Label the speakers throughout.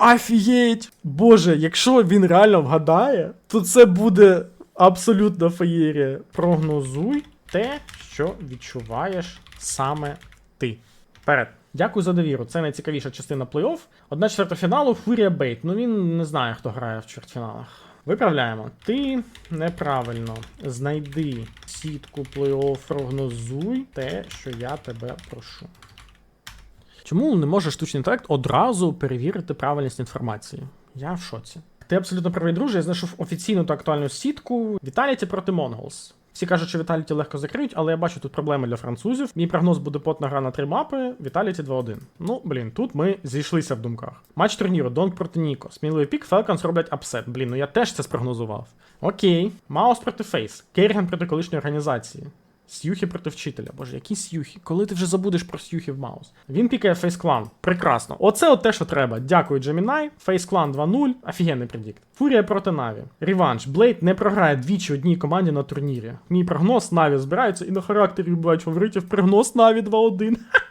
Speaker 1: Афієть! Боже, якщо він реально вгадає, то це буде абсолютна феєрія. Прогнозуй те, що відчуваєш саме ти. Вперед. Дякую за довіру. Це найцікавіша частина плей-офф. Одна четверта фіналу Фурія Бейт. Ну він не знає, хто грає в чвертьфіналах. Виправляємо. Ти неправильно знайди сітку плей-офф, прогнозуй те, що я тебе прошу. Чому не може штучний інтелект одразу перевірити правильність інформації? Я в шоці. Ти абсолютно правий, друже. Я знайшов офіційну та актуальну сітку Віталіті проти Монголс. Всі кажуть, що Віталіті легко закриють, але я бачу тут проблеми для французів. Мій прогноз буде потна гра на три мапи, Віталіті 2-1. Ну, блін, тут ми зійшлися в думках. Матч турніру, Донг проти Ніко. Сміливий пік, Фелконс роблять апсет. Блін, ну я теж це спрогнозував. Окей. Маус проти Фейс. Керріган проти колишньої організації. Сюхі проти вчителя. Боже, які с'юхи? Коли ти вже забудеш про с'юхи в маус? Він пікає Фейс Клан. Прекрасно. Оце от те, що треба. Дякую, Джемінай. Фейс Клан 2-0. Офігенний предікт. Фурія проти Наві. Реванш. Блейд не програє двічі одній команді на турнірі. Мій прогноз Наві збираються і на характері вбивають фаворитів. Прогноз Наві 2-1.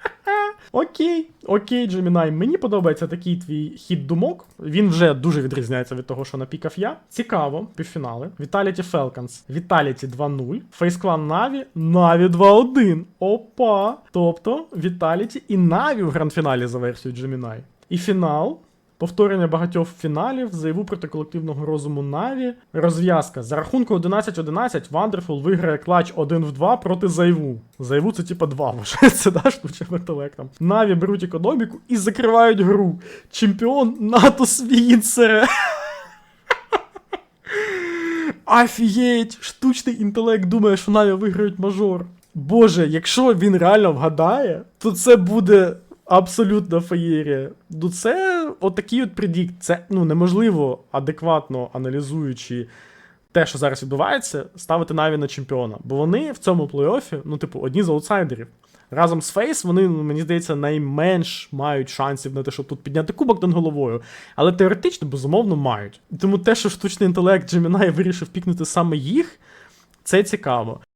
Speaker 1: Окей, окей, Джемінай, мені подобається такий твій хід думок. Він вже дуже відрізняється від того, що напікав я. Цікаво, півфінали. Віталіті Falcons, Віталіті 2-0. Фейсклан Наві, Наві 2-1. Опа. Тобто Віталіті і Наві в гранд-фіналі за версією Джемінай. І фінал. Повторення багатьох фіналів, заяву проти колективного розуму Наві. Розв'язка. За рахунку 11-11 Wonderful виграє клач 1 в 2 проти Зайву. Зайву це типа 2 вважається, да, штучним інтелектом. Наві беруть економіку і закривають гру. Чемпіон НАТО Свінцере. Афієть! Штучний інтелект думає, що Наві виграють мажор. Боже, якщо він реально вгадає, то це буде абсолютна феєрія. Ну це отакий от предікт. Це ну неможливо адекватно аналізуючи те, що зараз відбувається, ставити Наві на чемпіона. Бо вони в цьому плей-оффі, ну, типу, одні з аутсайдерів. Разом з Фейс вони, ну, мені здається, найменш мають шансів на те, щоб тут підняти кубок над головою. Але теоретично, безумовно, мають. Тому те, що штучний інтелект Gemini вирішив пікнути саме їх, це цікаво.